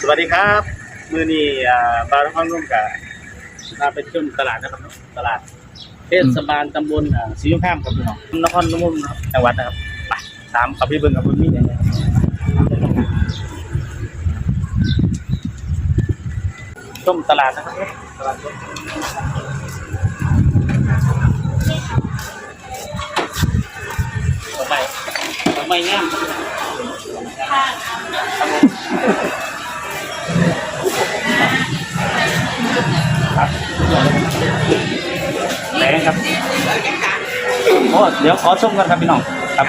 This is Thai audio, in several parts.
สวัสดีครับ มือนี้อ่าบาร์ข้างร่วมกับพาไปเที่ยวตลาดนะครับตลาด เทศบาลตำบลอ่าศรีสงครามครับพี่น้องนครนมนะครับจังหวัดนะครับไปตามกับพี่เบิ้งกับพี่มี่เนี่ยต้มตลาดนะครับตลาดต้มทำไมทำไมง่าม แรงครับโอ้เดี๋ยวขอชมกันครับพี่น้องครับ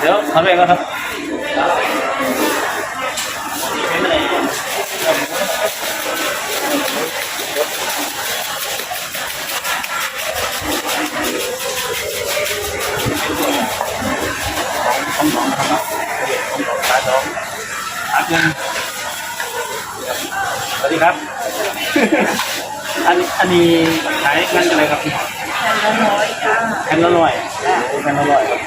เดี๋ยวทำเองก่อนครับ ของของนะครับของของตาดองอันนึงสวัสดีครับ อันนี้อันนี้ขายงานอะไรครับละร้อยจ้าแคนละร้อยแคนละร้อยครับ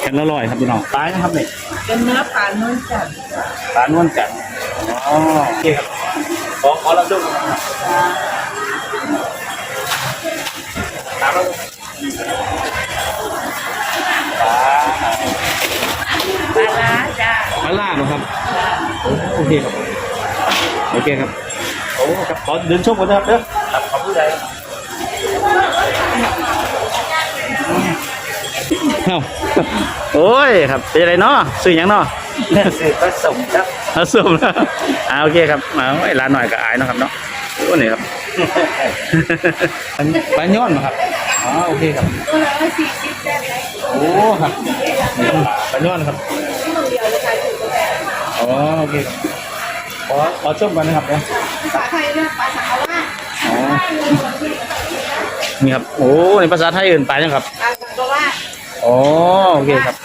แคนละร้อยครับพี่น้องตายนะครับเนี่ยเป็นเนื้อปลานุ่นจัดร้านนวลจันทร์อ๋อโอเคครับขอขอรับดูนะครับตามแล้ว ปลาปลาร้าจ้าปลาล่าเหรอครับ โอเคครับ โอเคครับโอ้ครับขอเดินชมก่อนนะครับเด้อครับขอบคุณใจเอ้าโอ้ยครับเป็นอะไรเนาะสื่อหยังเนาะสื่อผสมครับเอาสุ่มแล้วอ่าโอเคครับมาไอ้ร้านหน่อยก็อายเนาะครับเนาะโอ้นี่ครับอันปลาย้อนมาครับ อ๋อโอเคครับตัวละสี่สิบได้ไหมโอ้ครับนี่ครับปลาย้อนครับเดียวเลยค่ะถือว่าอ๋อโอเคครับขอขอชมกันนะครับเนี่ยภาษาไทยเรียกปลาสังว่าอ๋อนี่ครับโอ้ในภาษาไทยอื่นไปยังครับปลาสังว่าอ๋อโอเคครับ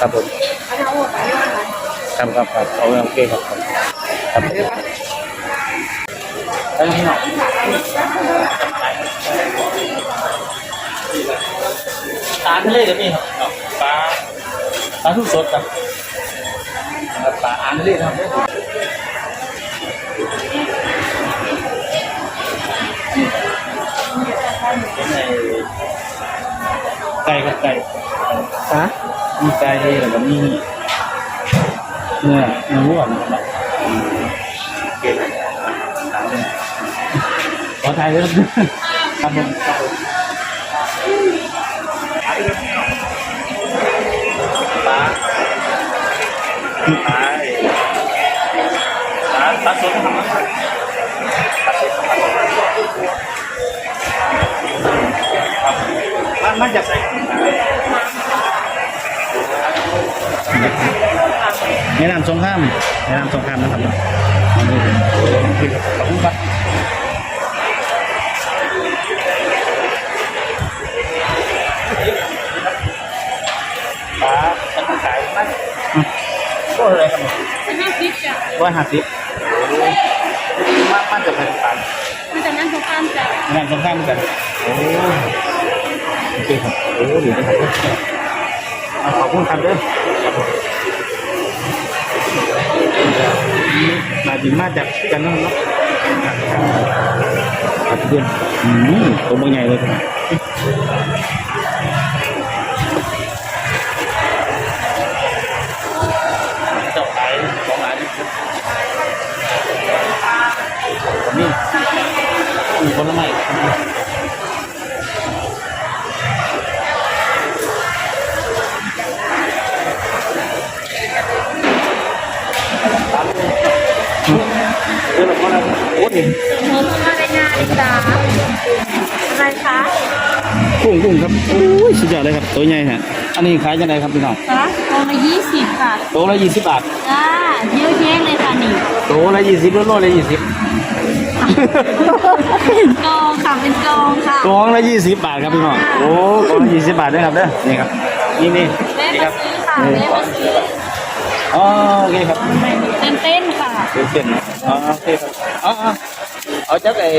ครับผมปลาเท้าลาย้อนครับครับครับเอาโอเคครับครับครับไปที่หนอ ปลาทะเลก็มีครับปลาปลาทุกสดครับครับปลาอ่านทะเลนะครับเป็นไงไก่ครับไก่ฮะมีไก่แล้วก็มีเนื้อเนื้อวัวนะครับอืมเก็บตามเลยขอถ่ายเลยครับครับผม ปลาปลาปลาสดนะครับปลาสดครับมันมันจะใส่แนะนำสงข้ามแนะนำสงข้ามนะครับอันนี้เป็นขอบคุณครับปลาจะขายไหม ก็เลยครับห้าสิบจ้ะร้อยห้าสิบมากมากจะเป็นปลามันจะนั่งสงครามจ้ะแนะนำสงข้ามเหมือนกันโอ้โอเคครับโอ้ดีนะครับเอาขอบคุณครับเด้อครับผมมาถึงมาจากกันนั่นเนาะครับเพื่อนอืมตัวบางใหญ่เลย นี่มีผลไม้เดินออกมาแล้วโอ้ยหมูมาในงานจ้าอะไรคะกุ้งกุ้งครับโอ้ยสุดยอดเลยครับ ตัวใหญ่ฮะ อันนี้ขายยังไงครับพี่น้องคะตัวละยี่สิบค่ะ ตัวละยี่สิบบาทจ้าเยอะแยะเลยค่ะนี่ ตัวละยี่สิบโลละยี่สิบ เป็นกองค่ะเป็นกองค่ะกองละยี่สิบบาทครับพี่น้องโอ้กองละยี่สิบบาทด้วยครับเด้อนี่ครับนี่นี่เล่นี่มาครับซื้อค่ะเล่มาซื้ออ๋อโอเคครับเต้นเต้นค่ะเต้นเต้นนะอ๋อโอเคครับอ๋ออ๋อเอาจากไอ้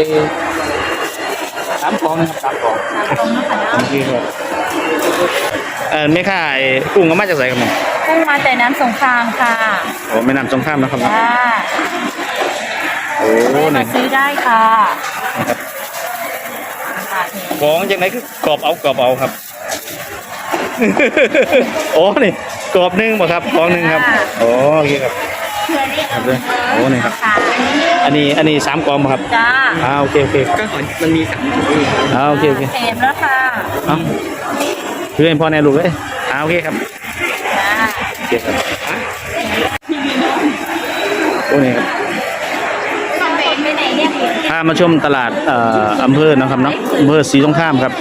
สามกองนะครับสามกองสามกล่องนะคะโอเคครับเออไม่ค่ายกุ้งก็มาจากไหนครับเนี่ยกุ้งมาแต่น้ำสงครามค่ะโอ้ไม่นำสงครามนะครับเนาะจ้า โอ้มานี่ซื้อได้ค่ะนะครับค่ะของจากไหนคือกรอบเอากรอบเอาครับ โอ้นี่กรอบหนึ่งบ่ครับกรอบหนึ่งครับโอ้โอเคครับเพื่อนี่ครับเลยโอ้นี่ครับค่ะอันนี้อันนี้สามกรอบบ่ครับจ้าอ่าโอเคโอเคก็ขอมันมีสามถุงอ่าโอเคโอเคเต็มแล้วค่ะเอาเพื่อนพ่อแน่ลูกเลยอ่าโอเคครับจ้าโอเคครับโอ้นี่ครับ พามาชมตลาดเอ่ออำเภอนะครับเนาะอำเภอศรีสงครามครับ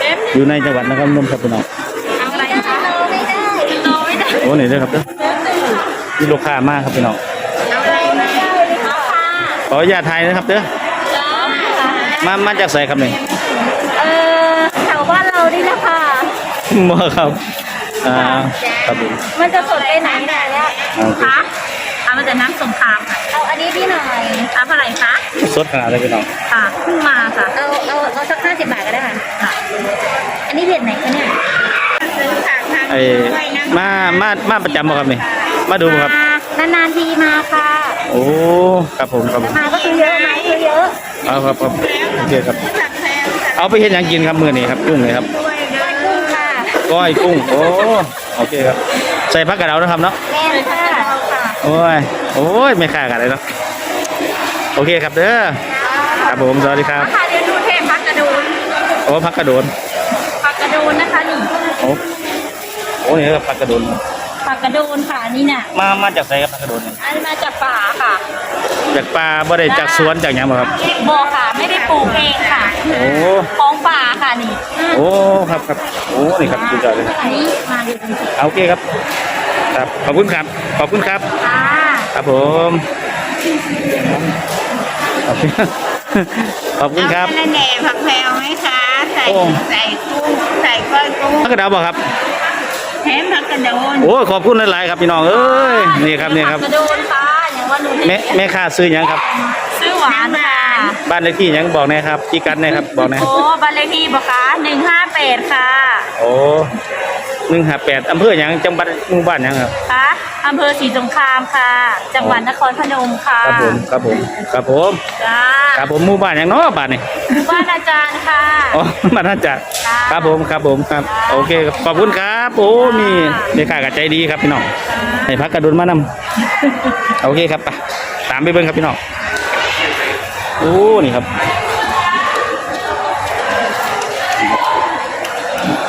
เต็มอยู่ในจังหวัดนครพนมครับพี่น้องเอาอะไรคะโตไม่ได้โตไม่ได้โอ้นี่เด้อครับเด้อมีลูกค้ามากครับพี่น้องเอาอะไรไม่ได้เลยค่ะขออนุญาตไทยนะครับเด้อจ้ามามาจากไสครับนี่เออแถวบ้านเรานี่แหละค่ะมาครับอ่าครับผมมันจะสดไปไหนเนี่ยเนี่ยโอเคคะเอามาจากน้ำสงครามค่ะเอาอันนี้พี่หน่อยเอาเท่าไหร่คะส ดขนาดเลยพี่น้องค่ะเพิ่งมาค่ะ เอาเอาเอาสักห้าสิบบาทก็ได้ค่ะ ค่ะ อันนี้เผ็ดไหนคะเนี่ยซื้อค่ะทางไอ้มามามาประจำบ่ครับนี่มาดูบ่ครับ นานๆทีมาค่ะ โอ้ครับผมครับผมมาก็คือเยอะมาคือเยอะเอาครับครับโอเคครับ เอาไปเห็นยังกินครับมื้อนี้ครับกุ้งเลยครับด้วยเด้อกุ้งค่ะก้อยกุ้งโอ้โอเคครับ ใส่ผักกระเดานะครับเนาะแม่ค่ะค่ะ โอ้ยโอ้ยไม่ค่ากันเลยเนาะ โอเคครับเด้อครับผมสวัสดีครับค่ะเดี๋ยวดูเทพพักกระดูนโอ้ผักกระโดนพักกระดูนนะคะนี่โอ้โอ้นี่ครับผักกระโดนผักกระดูนค่ะนี่น่ะมามาจากไหนครับผักกระโดนเนี่ยอันนี้มาจากป่าค่ะ จากป่าบ่ได้จากสวนจากหยังบ่ครับโบค่ะ ไม่ได้ปลูกเองค่ะโอ้ของป่าค่ะนี่โอ้ครับครับโอ้นี่ครับสุดยอดเลยอันนี้มาดูกันสิเอาโอเคครับ ครับขอบคุณครับขอบคุณครับ ค่ะครับผม ขอบคุณขอบคุณครับ เอาแหน่ผักแพรวไหมคะ ใส่โอ้ ใส่กุ้งใส่ก้อยกุ้งผักกระเดาบ่ครับ แถมผักกระโดนโอ้ยขอบคุณหลาย ๆ ครับพี่น้องเอ้ยนี่ครับนี่ครับผักกระดูนค่ะอย่างว่าหนูแม่แม่ค้าซื้อหยังครับ ซื้อหวานค่ะบ้านเลขที่หยังบอกแน่ครับพี่กัดแน่ครับบอกแน่โอ้บ้านเลขที่บอกคะหนึ่งห้าแปดค่ะ โอ้ หนึ่งห้าแปดอำเภอหยังจังหวัดหมู่บ้านหยังครับคะอำเภอศรีสงครามค่ะ จังหวัดนครพนมค่ะครับผมครับผมครับผมจ้าครับผมหมู่บ้านหยังเนาะบ้านนี่หมู่บ้านอาจารย์ค่ะ อ๋อบ้านน่าจะค่ะครับผมครับผมครับโอเคครับขอบคุณครับโอ้มีเด็กค้ากับใจดีครับพี่น้องให้พักกระดุนมานำโอเคครับไปตามไปเบิ่งครับพี่น้องโอ้นี่ครับ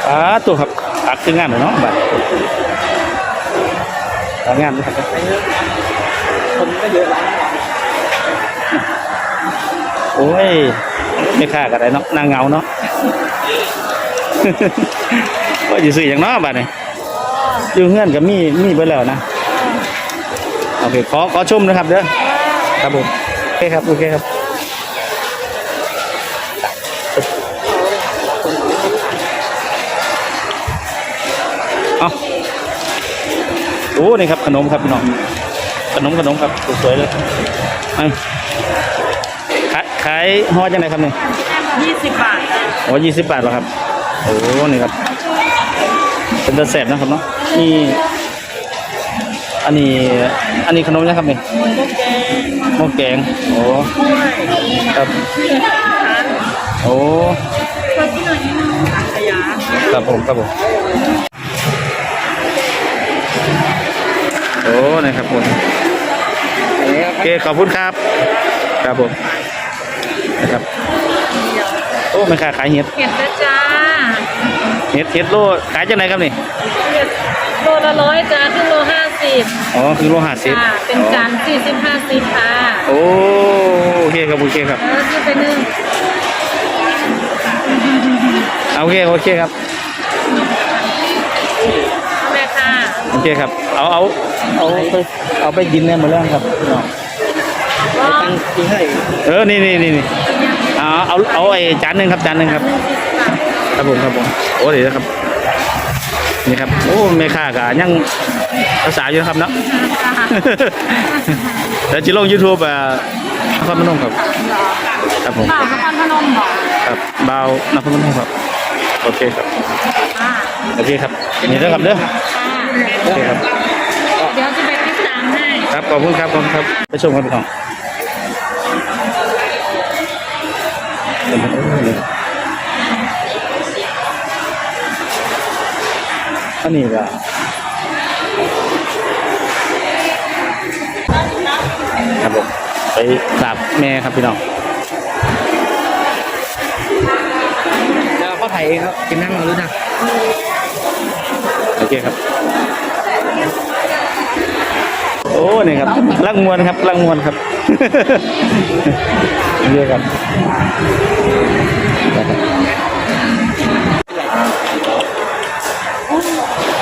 อ่าตัวครับ ตักคืองานเลยเนาะบัดตักงานด้วยครับคนก็เยอะร้านโอ้ยไม่ค่ากันเลยเนาะนางเงาเนาะว่าจะซื้ออย่างเนาะบัดนี้อยู่เฮือนกับมีมีไปแล้วนะโอเคขอขอชมนะครับเด้อครับผมโอเคครับโอเคครับ อ้นี่ครับขนมครับพี่น้องขนมขนมครับสวยๆเลยเอาขายขายห่อจังไหนครับเนี่ยยี่สิบบาทโอ้ยี่สิบบาทเหรอครับ โอ้นี่ครับ เป็นตะแสบนะครับเนาะนี่อันนี้อันนี้ขนมนะครับเนี่ยหม้อแกงโอ้ครับโอ้ครับผมครับผม อ้นี่ครับผมโอเคขอบคุณครับ ครับผมนะครับโอ้ไม่ค่าขายเห็ดเห็ดนะจ้าเห็ดเห็ดโลขายจังไหนครับนี่เห็ดโลละร้อยจ้าครึ่งโลห้าสิบอ๋อคือโลห้าสิบค่ะเป็นจานสี่สิบห้าสิบค่ะโอ้โอเคครับโอเคครับแล้วที่เป็นหนึ่งเอาโอเคโอเคครับแม่ค่ะโอเคครับ เอาเอา เอาไปเอาไปกินเนี่ยหมดแล้วครับพี่น้องตั้งที่ให้เออนี่นี่นี่นี่เอาเอาเอาไอ้จานหนึ่งครับจานหนึ่งครับครับผมครับผมโอ้เดี๋ยวนะครับนี่ครับโอ้ไม่ค่ากะยังภาษาอยู่นะครับเนาะแล้วจิลงยูทูบอ่านครพนมครับครับผมเปล่านครพนมบอกคครับเบานักพุ่งครับโอเคครับอ่าโอเคครับนี่เด้อครับเด้อค่ะโอเคครับ ครับขอบคุณครับขอบคุณครับไปชมกันพี่น้องอันนี้ก็ครับผมไปกราบแม่ครับพี่น้องแล้วก็ถ่ายเองครับกินนั่งหรือนะโอเคครับโอ้นี่ครับลักมวนครับลักมวนครับเรียกครับ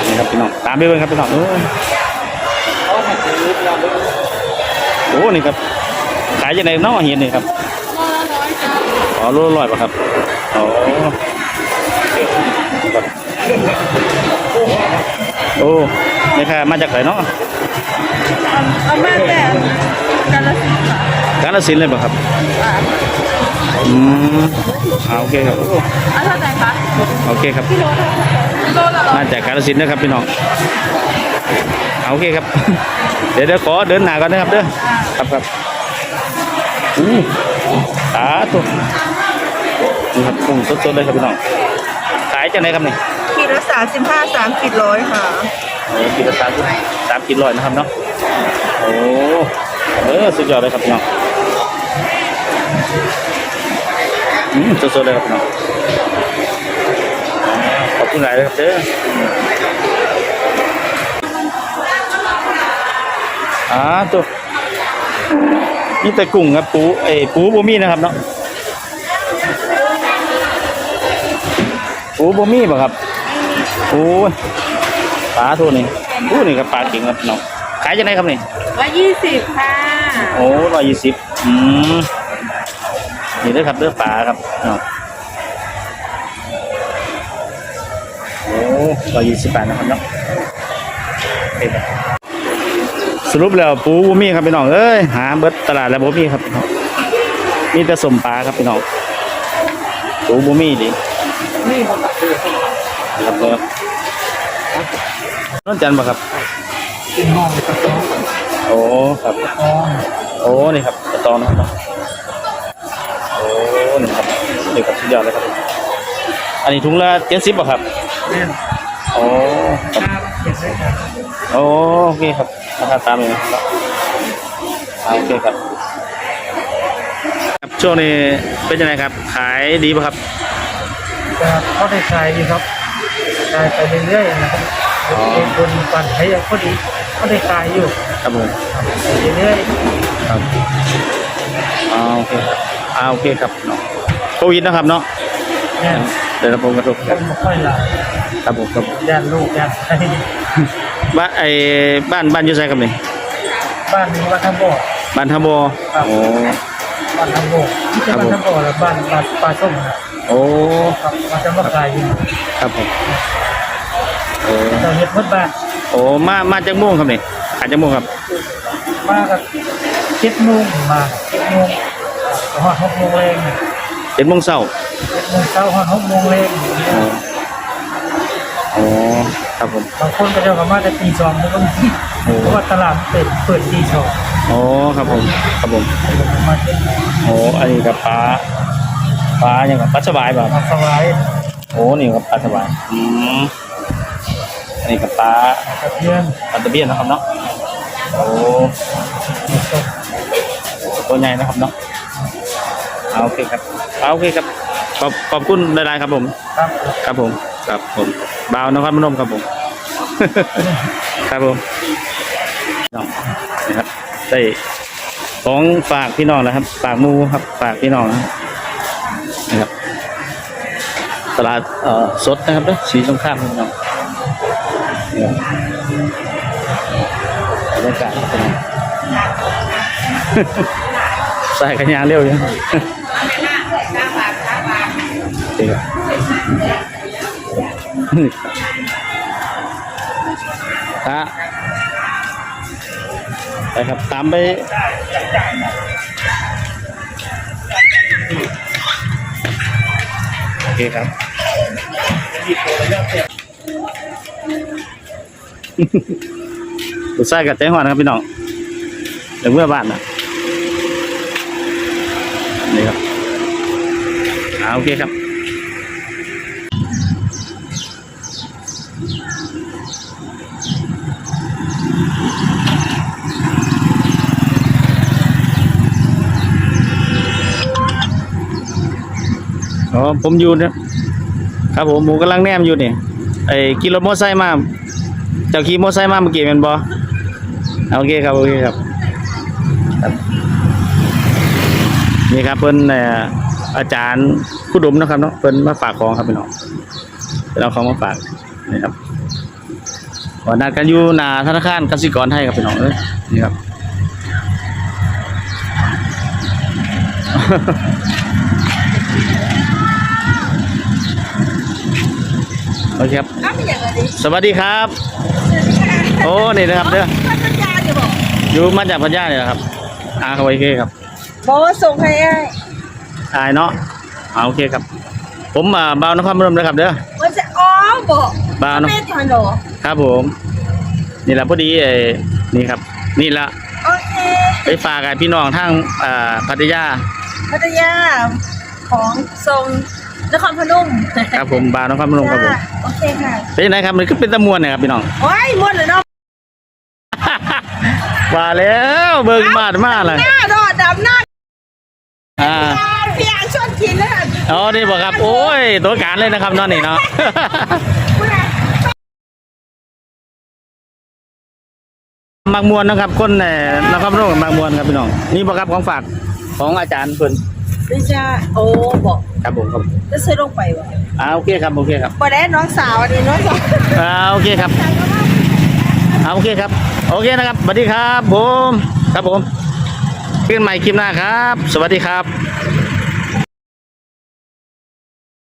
นี่ครับพี่น้องตามไปเบิ่งครับพี่น้องโอ้ยเขาถ่ายรูปเราด้วยโอ้นี่ครับขายยังไงน้องเห็นนี่ครับอ๋อโลละร้อยป่ะครับอ๋อครับโอ้นี่ค่ะมาจากไหนเนาะ เอามาแต่กาลสินธุ์ค่ะกาฬสินธุ์เลยป่ะครับอืมอ่าโอเคครับโอ้เอาเท่าไหร่คะโอเคครับโลละร้อยมาจากกาฬสินธุ์นะครับพี่น้องเอาโอเคครับ เดี๋ยวเดี๋ยวขอเดินหน้าก่อนนะครับเด้อครับครับอู้สาธุนี่ครับกุ้งสดๆเลยครับพี่น้องขายจากไหนครับนี่ขีดละสามสิบห้าสามขีดร้อยค่ะ โอ้กิโลสามสิบสามกิโลนะครับเนาะโอ้เออสุดยอดเลยครับพี่น้องอืมสดๆเลยครับพี่น้องขอบคุณหลายเลยครับเด้ออ่าตัวนี่แต่กุ้งครับปูเอ้ปูบ่มีนะครับเนาะปูบ่มีป่ะครับโอ้ย ปลาตัวนี้อู้นี่ครับปลาเก่งครับพี่น้องขายยังไงครับนี่ร้อยยี่สิบค่ะ โอ้ร้อยยี่สิบอืมนี่เด้อครับเด้อปลาครับพี่น้องโอ้ร้อยยี่สิบบาทนะครับเนาะโอเคครับสรุปแล้วปูบ่มีครับพี่น้องเอ้ยหาเบิดตลาดแล้วบ่มีครับพี่น้องมีแต่สมปลาครับพี่น้องปูบ่มีดินี่มันตัดคือครับครับ นนจันทร์ป่ะครับกินห้องตัดท้องโอ้ครับท้องโอ้นี่ครับกระตองนะครับเนาะโอ้นี่ครับนี่ครับสุดยอดเลยครับ อันนี้ถุงละเจ็ดสิบป่ะครับแน่นโอ้ครับครับเขียนได้ครับโอ้โอเคครับราคาตามนี้นะครับอ่าโอเคครับครับช่วงนี้เป็นยังไงครับ ขายดีป่ะครับแต่เขาได้ขายดีครับขายไปเรื่อยๆนะครับ เป็นคนปั่นให้ยังพอดีเขาได้ขายอยู่ครับผมไปเรื่อยครับอ่าโอเคครับอ่าโอเคครับเนาะโควิดนะครับเนาะๆแน่นเดี๋ยวเราผมกระทบคนไม่ค่อยหลายครับผมครับญาติลูกญาติใครบ้านไอ้บ้านบ้านอยู่ไสครับนี่บ้านนี้วัดทำบ่อบ้านทบครับโอ้บ้านทำบ่อที่จะบ้านทำบ่อแล้วบ้านบ้านปลาส้มนะโอ้ ครับมาจะมาขายอยู่ครับผมโอ้ เราเฮ็ดหมดบ้านโอ้มามาจากม่วงครับนี่ขายจากม่วงครับ มากับเจ็ดโมงมาเจ็ดโมงหอดหกโมงแรงเจ็ดโมงเช้าเจ็ดโมงเช้าหอดหกโมงแรงโอ้โอ้ครับผมบางคนก็จะกลับมาแต่ตีสองแล้วก็มีเพราะว่าตลาดเปิดเปิดตีสองโอ้ครับผมครับผมมาเจ็ดโอ้อันนี้กับปลาปลาอย่างกับปลาสบายแบบมาสบายโอ้นี่กับปลาสบายอืม อันนี้กับปลากับเพื่อนปลาตะเบียนนะครับเนาะโอ้ตัวใหญ่นะครับเนาะเอาโอเคครับเอาโอเคครับขอบขอบคุณหลายๆครับผม ครับครับผมครับผมบ่าวนครพนมครับผม ครับผมนะครับได้ของฝากพี่น้องนะครับฝากมูครับฝากพี่น้องนะครับตลาดเอ่อสดนะครับเด้อสีสงครามครับพี่น้อง นี่ครับรรยากาศเป็นไงใส่กันยางเร็วอยู่นี่ครับฮะไปครับ ตามไปโอเคครับ ลูกชายกับใจหอนครับพี่น้องเดี๋ยวเมื่อบ้านนะนี่ครับอ่าโอเคครับอ๋อผมอยู่นี่ยครับผมผมกำลังแนมอยู่นี่ไอ้ขี่รถมอเตอร์ไซค์มา เจ้าขี่มอไซค์มาเมื่อกี้แมันบอโอเคครับโอเคครับ นี่ครับเพิ่นอาจารย์ผู้ดมนะครับเนาะเพิ่นมาฝากของครับพี่น้องเป็นเอาของมาฝากนี่ครับวันนัดกันอยู่หน้าธนาคารกสิกรไทยครับพี่น้องเอ้ยนี่ครับโอเคครับ สวัสดีครับ โอ้นี่นะครับเด้อพัทยาจะบอกอยู่มาจากพัทยาเนี่ยนะครับอาเขาไว้เคครับบอกว่าส่งให้ไอ้อายเนาะอ่าโอเคครับ ผมอ่าบ่าวนครพนมนะครับเด้อมันจะอ๋อบอกบ่าวนคแม่รถอนหรอครับผม นี่แหละพอดีเอ้นี่ครับ นี่ละโอเคไปฝากกับพี่น้องทางอ่าพัทยาพัทยาของทรงนครพนมครับผมบ่าวนครพนมครับผมจ้าโอเคค่ะเป็นยังไงครับมันก็เป็นตะมวนเนี่ยครับพี่น้อง โอ้ยหมดเลยเนาะ ว่าแล้วเบิ่งมาดมาเลยหน้าดอดดำหน้าอ่าพี่อ่างชวนกินแล้วค่ะอ๋อนี่บอกครับ โอ้ย ตัวการเลยนะครับเนอนนี่เนาะคุณอะมักมวนนะครับ คนเอ่อนครพนมกับมักมวนครับพี่น้อง นี่บอกครับของฝากของอาจารย์เพิ่นดิจ้าโอ้บอกครับผมครับจะซื้อลงไปวะอ่าโอเคครับโอเคครับบอได้น้องสาวอันนี้น้องสาวอ่าโอเคครับอ่าโอเคครับ โอเคนะครับสวัสดีครับผม ครับผมขึ้นใหม่คลิปหน้าครับ สวัสดีครับ